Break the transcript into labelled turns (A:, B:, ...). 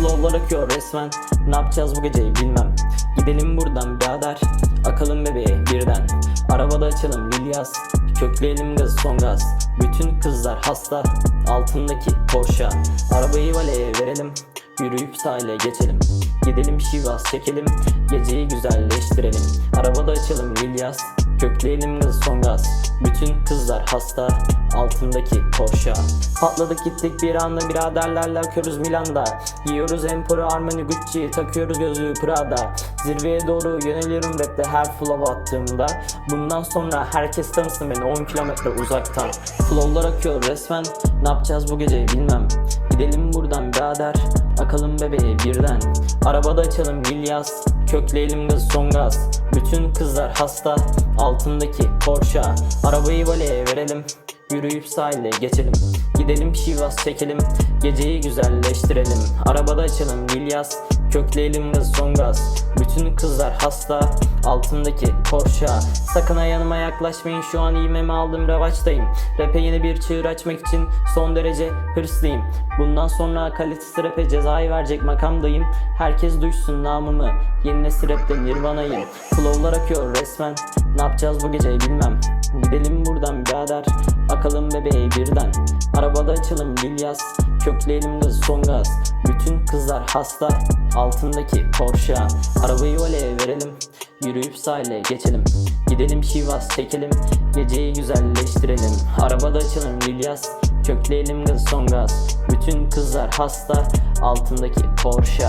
A: Flowlar akıyor resmen. Ne yapacağız bu geceyi bilmem. Gidelim buradan birader. Akalım bebeğe birden. Arabada açalım Lilyas Kökleyelim gazı son gaz. Bütün kızlar hasta. Altındaki Porsche. Arabayı valeye verelim. Yürüyüp sahile geçelim. Gidelim Şivas çekelim. Geceyi güzelleştirelim. Arabada açalım Lilyas Kökleyelim gazı son gaz. Bütün kızlar hasta Altındaki Porsche Patladık gittik bir anda biraderlerle akıyoruz Milan'da. Giyiyoruz Emporio Armani Gucci Takıyoruz gözlüğü Prada. Zirveye doğru yöneliyorum rapte her flow attığımda. Bundan sonra herkes tanısın beni 10 kilometre uzaktan. Flowlar akıyor resmen Ne yapacağız bu gece bilmem. Gidelim buradan birader Akalım bebeğe birden. Arabada açalım Milyas Kökleyelim gaz son gaz. Bütün kızlar hasta Altındaki Porsche. Arabayı valeye verelim Yürüyüp sahile geçelim. Gidelim Şivas çekelim. Geceyi güzelleştirelim. Arabada açalım Milyas Kökleyelim gaz son gaz Bütün kızlar hasta. Altındaki Porsche. Sakın yanıma yaklaşmayın. Şu an iğmemi aldım revaçtayım. Rap'e yeni bir çığır açmak için Son derece hırslıyım. Bundan sonra kalitesiz rap'e cezayı verecek makamdayım. Herkes duysun namımı. Yeni nesil rapte nirvanayım. Flowlar akıyor resmen. Ne yapacağız bu gece bilmem. Gidelim buradan birader Akalım bebeğe birden. Arabada açalım Lilyas Kökleyelim gaz son gaz. Bütün kızlar hasta. Altındaki Porsche. Arabayı valeye verelim. Yürüyüp sahile geçelim. Gidelim Şivas çekelim. Geceyi güzelleştirelim. Arabada açalım Lilyas Kökleyelim gaz son gaz. Bütün kızlar hasta. Altındaki Porsche